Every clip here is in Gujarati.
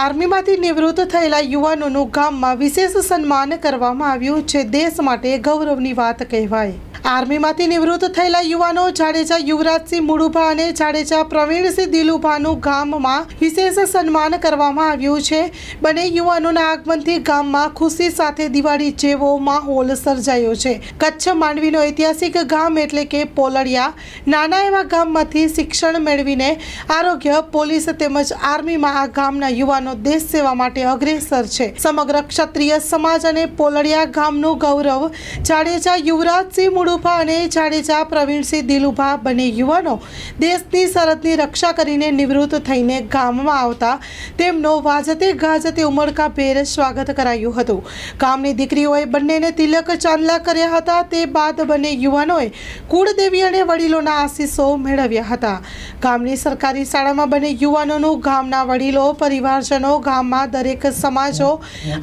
આર્મીમાંથી નિવૃત્ત થયેલા યુવાનોનું ગામમાં વિશેષ સન્માન કરવામાં આવ્યું છે. દેશ માટે ગૌરવની વાત કહેવાય. આર્મીમાંથી નિવૃત્ત થયેલા યુવાનો જાડેજા યુવરાજસિંહ મુડુભા અને જાડેજા પ્રવીણસિંહ દિલુભાનું ગામમાં વિશેષ સન્માન કરવામાં આવ્યું છે. બંને યુવાનોના આગમનથી ગામમાં ખુશી સાથે દિવાળી જેવો માહોલ સર્જાયો છે. કચ્છ માંડવીનો ઐતિહાસિક ગામ એટલે કે પોલડિયા. નાના એવા ગામમાંથી શિક્ષણ મેળવીને આરોગ્ય, પોલીસ તેમજ આર્મીમાં આ ગામના યુવાનો દેશ સેવા માટે અગ્રેસર છે. સમગ્ર ક્ષત્રિય સમાજ અને પોલડિયા ગામનું ગૌરવ જાડેજા યુવરાજસિંહ મુડુભા અને જાડેજા પ્રવીણસિંહ દિલુભા બંને યુવાનો દેશની સરહદની રક્ષા કરીને નિવૃત્ત થઈને ગામમાં આવતા તેમનો વાજતે ગાજતે ઉમળકાભેર સ્વાગત કરાયું હતું. ગામની દીકરીઓએ બંનેને તિલક ચાંદલા કર્યા હતા. તે બાદ બંને યુવાનોએ કુળદેવી અને વડીલોના આશીષો મેળવ્યા હતા. ગામની સરકારી શાળામાં બંને યુવાનોનું ગામના વડીલો, પરિવારજનો, ગામમાં દરેક સમાજો,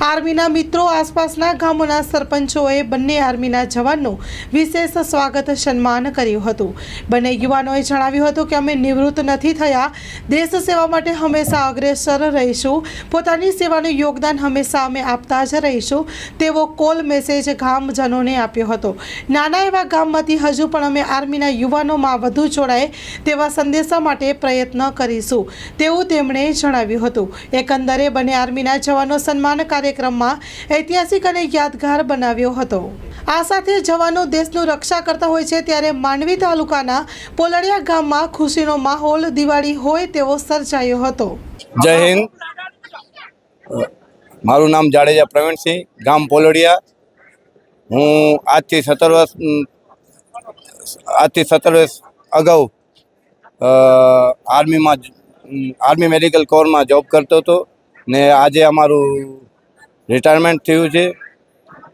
આર્મીના મિત્રો, આસપાસના ગામોના સરપંચોએ બંને આર્મીના જવાનનું વિશેષ સ્વાગત સન્માન કર્યું હતું. બંને યુવાનોએ જણાવ્યું હતું કે અમે નિવૃત્ત નથી થયા. દેશ સેવા માટે હંમેશા અગ્રેસર રહીશું. પોતાની સેવાનું યોગદાન હંમેશા અમે આપતા જ રહીશું. તેવો કોલ મેસેજ ગામજનોને આપ્યો હતો. નાના એવા ગામમાંથી હજુ પણ અમે આર્મીના યુવાનોમાં વધુ જોડાય તેવા સંદેશા માટે પ્રયત્ન કરીશું, તેવું તેમણે જણાવ્યું હતું. એકંદરે બંને આર્મીના જવાનો સન્માન કાર્યક્રમમાં ઐતિહાસિક અને યાદગાર બનાવ્યો હતો. આ સાથે જવાનો દેશનું રક્ષા કરતા હોય છે ત્યારે માંડવી તાલુકાના પોલડિયા ગામમાં ખુશીનો માહોલ દિવાળી હોય તેવો સર્જાયો હતો. જય હિન્દ. મારું નામ જાડેજા પ્રવીણસિંહ, ગામ પોલડિયા. હું આજથી સત્તર વર્ષ આજથી સત્તર વર્ષ અગાઉ આર્મીમાં આર્મી મેડિકલ કોરમાં જોબ કરતો હતો ને આજે અમારું રિટાયરમેન્ટ થયું છે.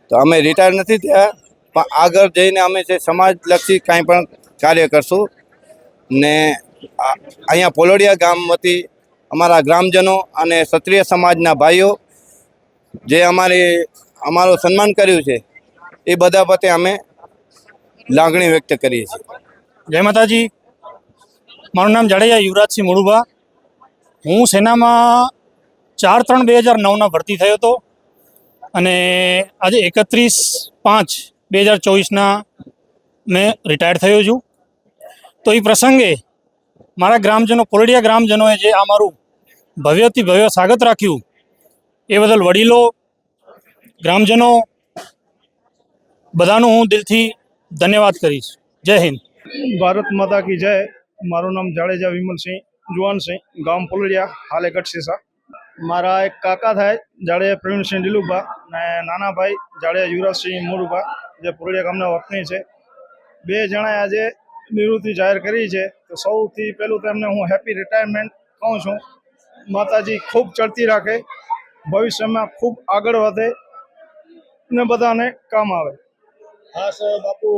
તો અમે રિટાયર નથી થયા. પણ આગળ જઈને અમે છે સમાજલક્ષી કાંઈ પણ કાર્ય કરશું ને અહીંયા પોલોડિયા ગામ વતી અમારા ગ્રામજનો અને ક્ષત્રિય સમાજના ભાઈઓ જે અમારી અમારું સન્માન કર્યું છે, એ બધા વતી અમે લાગણી વ્યક્ત કરીએ છીએ. જય માતાજી. મારું નામ જાડેજા યુવરાજસિંહ મુળુભા હું સેનામાં ચાર ત્રણ બે હજાર નવના ભરતી થયો હતો અને આજે એકત્રીસ પાંચ બે હજાર ચોવીસના મેં રિટાયર થયો છું. તો એ પ્રસંગે મારા ગ્રામજનો, કોલડિયા ગ્રામજનોએ જે આ મારું ભવ્યથી ભવ્ય સ્વાગત રાખ્યું, એ બદલ વડીલો, ગ્રામજનો, બધાનું હું દિલથી ધન્યવાદ કરીશ. જય હિન્દ. ભારત માતા કી જય. મારું નામ જાડેજા વિમલસિંહ જુવાનસિંહ, ગામ પોલડિયા હાલે ગઢસીસા મારા એક કાકા થાય, જાડેજા પ્રવીણસિંહ દિલુભા ને નાના ભાઈ જાડેજા યુવરાજસિંહ મોરુભા. જે પોલડિયા ગામના વતની છે. બે જણાએ આજે નિવૃત્તિ જાહેર કરી છે. તો સૌથી પહેલું તો એમને હું હેપી રિટાયરમેન્ટ કહું છું. માતાજી ખૂબ ચડતી રાખે. ભવિષ્યમાં ખૂબ આગળ વધે ને બધાને કામ આવે. ખાસ બાપુ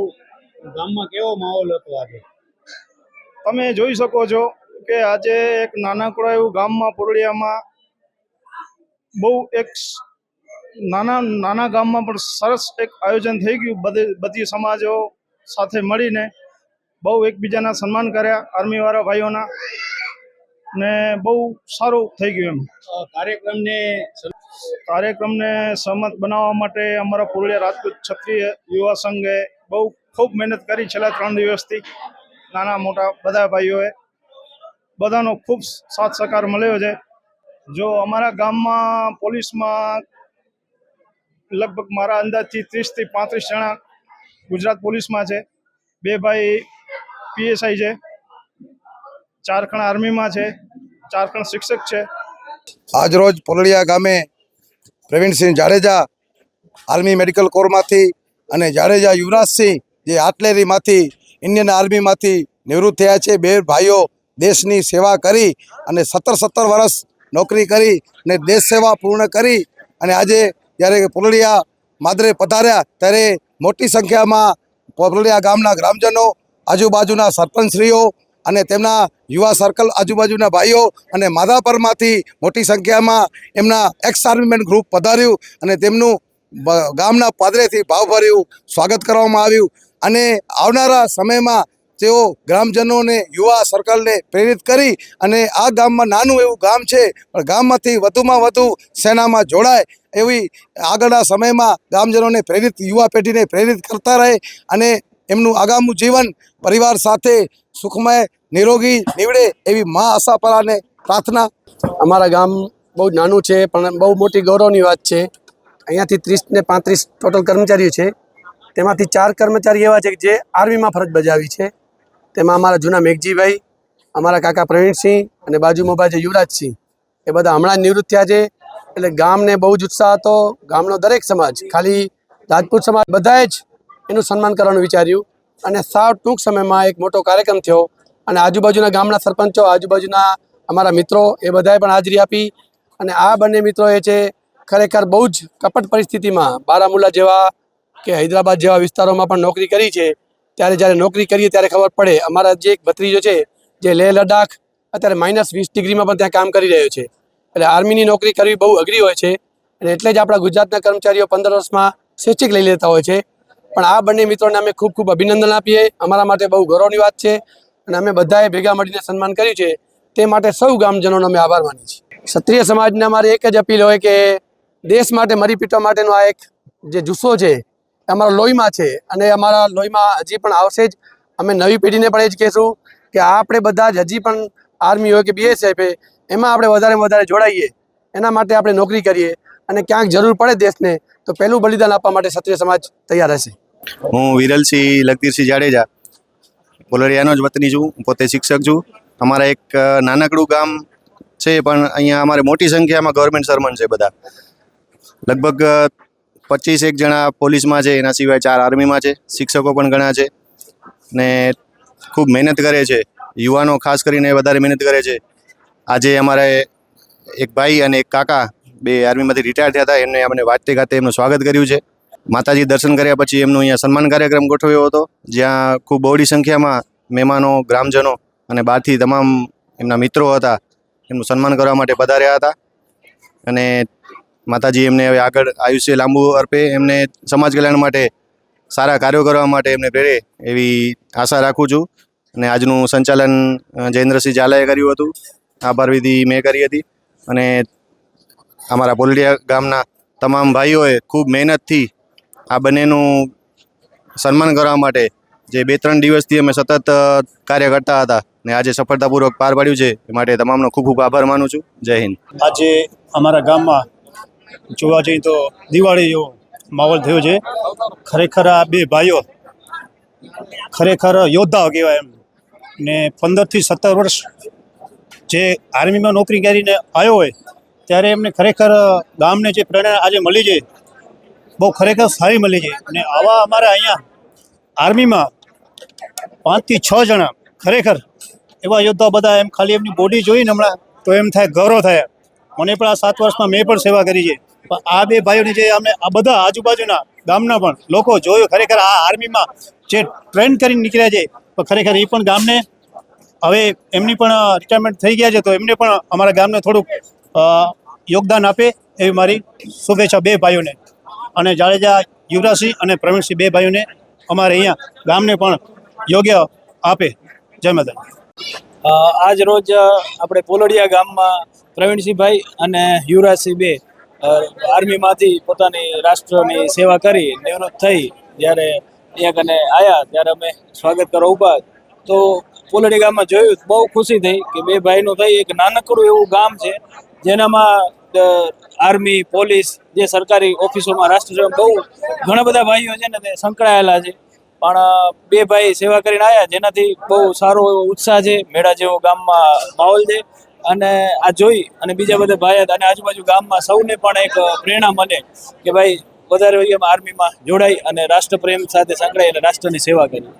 ગામમાં કેવો માહોલ હતો આજે? તમે જોઈ શકો છો કે આજે એક નાનકડો એવું ગામમાં પુરડિયામાં બહુ એક નાના નાના ગામમાં પણ સરસ એક આયોજન થઈ ગયું. બધી બધી સમાજો સાથે મળીને બહુ એકબીજાના સન્માન કર્યા આર્મીવાળા ભાઈઓના ને બહુ સારું થઈ ગયું એમ. કાર્યક્રમને કાર્યક્રમને સહમત બનાવવા માટે અમારા પુરુલિયા રાજપૂત ક્ષત્રિય યુવા સંઘે બહુ ખૂબ મહેનત કરી છેલ્લા ત્રણ દિવસથી. નાના મોટા બધા ભાઈઓએ બધાનો ખૂબ સાથ સહકાર મળ્યો છે. જો અમારા ગામમાં પોલીસમાં લગભગ મારા અંદાજથી ત્રીસથી પાંત્રીસ જણા ગુજરાત પોલીસમાં છે. બે ભાઈ પીએસઆઈ છે. ચાર ખણ આર્મીમાં છે. ચાર ખણ શિક્ષક છે. આજરોજ પોલડિયા ગામે પ્રવીણસિંહ જાડેજા આર્મી મેડિકલ કોરમાંથી અને જાડેજા યુવરાજસિંહ જે આર્ટલેરીમાંથી ઇન્ડિયન આર્મીમાંથી નિવૃત્ત થયા છે. બે ભાઈઓ દેશની સેવા કરી અને સત્તર સત્તર વર્ષ નોકરી કરી અને દેશ સેવા પૂર્ણ કરી અને આજે જ્યારે પુરળિયા માદરે પધાર્યા ત્યારે મોટી સંખ્યામાં પોલડિયા ગામના ગ્રામજનો, આજુબાજુના સરપંચશ્રીઓ અને તેમના યુવા સર્કલ, આજુબાજુના ભાઈઓ અને માધાપરમાંથી મોટી સંખ્યામાં એમના એક્સ આર્મીમેન્ટ ગ્રુપ પધાર્યું અને તેમનું ગામના પાદરેથી ભાવભર્યું સ્વાગત કરવામાં આવ્યું. અને આવનારા સમયમાં તેઓ ગ્રામજનોને, યુવા સર્કલને પ્રેરિત કરી અને આ ગામમાં નાનું એવું ગામ છે, પણ ગામમાંથી વધુમાં વધુ સેનામાં જોડાય એવી આગળના સમયમાં ગામજનોને પ્રેરિત, યુવા પેઢીને પ્રેરિત કરતા રહે અને એમનું આગામી જીવન, પરિવાર સાથે સુખમય, નિરોગી નીવડે એવી મા આશાપરાને પ્રાર્થના. અમારા ગામ બહુ નાનું છે, પણ બહુ મોટી ગૌરવની વાત છે. અહીંયાથી ત્રીસ ને પાંત્રીસ ટોટલ કર્મચારીઓ છે. તેમાંથી ચાર કર્મચારી એવા છે કે જે આર્મીમાં ફરજ બજાવી છે. તેમાં અમારા જૂના મેઘજીભાઈ, અમારા કાકા પ્રવીણસિંહ અને બાજુમાં બાજુ યુવરાજસિંહ. એ બધા હમણાં નિવૃત્ત થયા છે. એટલે ગામને બહુ જ ઉત્સાહ હતો. ગામનો દરેક સમાજ, ખાલી રાજપૂત સમાજ બધાએ જ એનું સન્માન કરવાનું વિચાર્યું. અને સાવ ટૂંક સમયમાં એક મોટો કાર્યક્રમ થયો. અને આજુબાજુના ગામના સરપંચો, આજુબાજુના અમારા મિત્રો એ બધાએ પણ હાજરી આપી. અને આ બંને મિત્રો એ છે, ખરેખર બહુ જ કપટ પરિસ્થિતિમાં બારામુલા જેવા કે હૈદરાબાદ જેવા વિસ્તારોમાં પણ નોકરી કરી છે. ત્યારે જ્યારે નોકરી કરીએ ત્યારે ખબર પડે. અમારા જે એક ભત્રીજો છે, જે લેહ લદ્દાખ, અત્યારે માઇનસ વીસ ડિગ્રીમાં પણ ત્યાં કામ કરી રહ્યો છે. એટલે આર્મીની નોકરી કરવી બહુ અઘરી હોય છે. અને એટલે જ આપણા ગુજરાતના કર્મચારીઓ પંદર વર્ષમાં સ્વૈચ્છિક લઈ લેતા હોય છે. પણ આ બંને મિત્રોને અમે ખૂબ ખૂબ અભિનંદન આપીએ. અમારા માટે બહુ ગૌરવની વાત છે. અને અમે બધાએ ભેગા મળીને સન્માન કર્યું છે. તે માટે સૌ ગામજનોનો અમે આભાર માની છીએ. ક્ષત્રિય સમાજને અમારી એક જ અપીલ હોય કે દેશ માટે, મરી પીટવા માટેનો આ એક જે જુસ્સો છે અમારા લોહીમાં છે અને અમારા લોહીમાં હજી પણ આવશે જ. અમે નવી પેઢીને પણ એ જ કહેશું કે આપણે બધા જ હજી પણ આર્મી હોય કે બીએસએફ એમાં આપણે વધારે વધારે જોડાઈએ. એના માટે આપણે નોકરી કરીએ અને ક્યાંક જરૂર પડે દેશને, તો પહેલું બલિદાન આપવા માટે ક્ષત્રિય સમાજ તૈયાર રહેશે. હું વિરલસિંહ લગતીરસિંહ જાડેજા. બોલરિયાનો જ વતની છું, હું પોતે શિક્ષક છું. અમારા એક નાનકડું ગામ છે, પણ અહીંયા અમારે મોટી સંખ્યામાં ગવર્મેન્ટ સરમન છે બધા. લગભગ પચીસ એક જણા પોલીસમાં છે, એના સિવાય ચાર આર્મીમાં છે, શિક્ષકો પણ ઘણા છે ને ખૂબ મહેનત કરે છે. યુવાનો ખાસ કરીને વધારે મહેનત કરે છે. આજે અમારે એક ભાઈ અને એક કાકા બે આર્મીમાંથી રિટાયર થયા હતા, એમને અમને વાતે ગાતે એમનું સ્વાગત કર્યું છે. માતાજી દર્શન કર્યા પછી એમનું અહીંયા સન્માન કાર્યક્રમ ગોઠવ્યો હતો, જ્યાં ખૂબ બહોળી સંખ્યામાં મહેમાનો, ગ્રામજનો અને બહારથી તમામ એમના મિત્રો હતા, એમનું સન્માન કરવા માટે પધાર્યા હતા. અને માતાજી એમને હવે આગળ આયુષ્ય લાંબુ અર્પે, એમને સમાજ કલ્યાણ માટે સારા કાર્યો કરવા માટે એમને પ્રેરે એવી આશા રાખું છું. અને આજનું સંચાલન જયેન્દ્રસિંહ ઝાલાએ કર્યું હતું. આભાર વિધિ મેં કરી હતી. અને અમારા પોલડિયા ગામના તમામ ભાઈઓએ ખૂબ મહેનતથી આ બંનેનું સન્માન કરવા માટે જે બે ત્રણ દિવસથી અમે સતત કાર્ય કરતા હતા ને આજે સફળતાપૂર્વક પાર પાડ્યું છે, એ માટે તમામનો ખૂબ ખૂબ આભાર માનું છું. જય હિન્દ. આજે અમારા ગામમાં જોવા જઈએ તો દિવાળી જેવો માહોલ થયો છે. ખરેખર આ બે ભાઈઓ ખરેખર યોદ્ધાઓ કહેવાય એમ. ને પંદરથી સત્તર વર્ષ જે આર્મીમાં નોકરી કરીને આવ્યો હોય, ત્યારે એમને ખરેખર ગામને જે પ્રેરણા આજે મળી છે, બહુ ખરેખર સારી મળી છે. અને આવા અમારા અહીંયા આર્મીમાં પાંચથી છ જણા ખરેખર એવા યોદ્ધા બધા એમ ખાલી એમની બોડી જોઈને હમણાં તો એમ થાય ગૌરવ થાય. મને પણ આ સાત વર્ષમાં મેં પણ સેવા કરી છે. આ બે ભાઈઓની જે અમે આ બધા આજુબાજુના ગામના પણ લોકો જોયું, ખરેખર આ આર્મીમાં જે ટ્રેન કરીને નીકળ્યા છે ખરેખર એ પણ ગામને હવે એમની પણ રિટાયરમેન્ટ થઈ ગયા છે, તો એમને પણ અમારા ગામને થોડુંક યોગદાન આપે એવી મારી શુભેચ્છા બે ભાઈઓને. અને જાડેજા, યુવરાજસિંહ અને પ્રવીણસિંહ બે ભાઈઓને અમારે અહીંયા ગામને પણ યોગ્ય આપે. જય માતા આજ રોજ આપણે પોલડિયા ગામમાં પ્રવીણસિંહભાઈ અને યુવરાજસિંહ બે આર્મીમાંથી પોતાની રાષ્ટ્રની સેવા કરી, નિવૃત્ત થઈ, જ્યારે અહીંયા કને આવ્યા ત્યારે અમે સ્વાગત કરવા ઊભા. તો પોલડી ગામમાં જોયું, બહુ ખુશી થઈ કે બે ભાઈનું થઈ, એક નાનકડું એવું ગામ છે, જેનામાં આર્મી, પોલીસ, જે સરકારી ઓફિસોમાં રાષ્ટ્ર બહુ ઘણા બધા ભાઈઓ છે ને તે સંકળાયેલા છે. પણ બે ભાઈ સેવા કરીને આવ્યા જેનાથી બહુ સારો એવો ઉત્સાહ છે, મેળા જેવો ગામમાં માહોલ છે. અને આ જોઈ અને બીજા બધા ભાઈ અને આજુબાજુ ગામમાં સૌને પણ એક પ્રેરણા મળે કે ભાઈ, વધારે આર્મીમાં જોડાઈ અને રાષ્ટ્રપ્રેમ સાથે સંકળાઈ અને રાષ્ટ્રની સેવા કરી.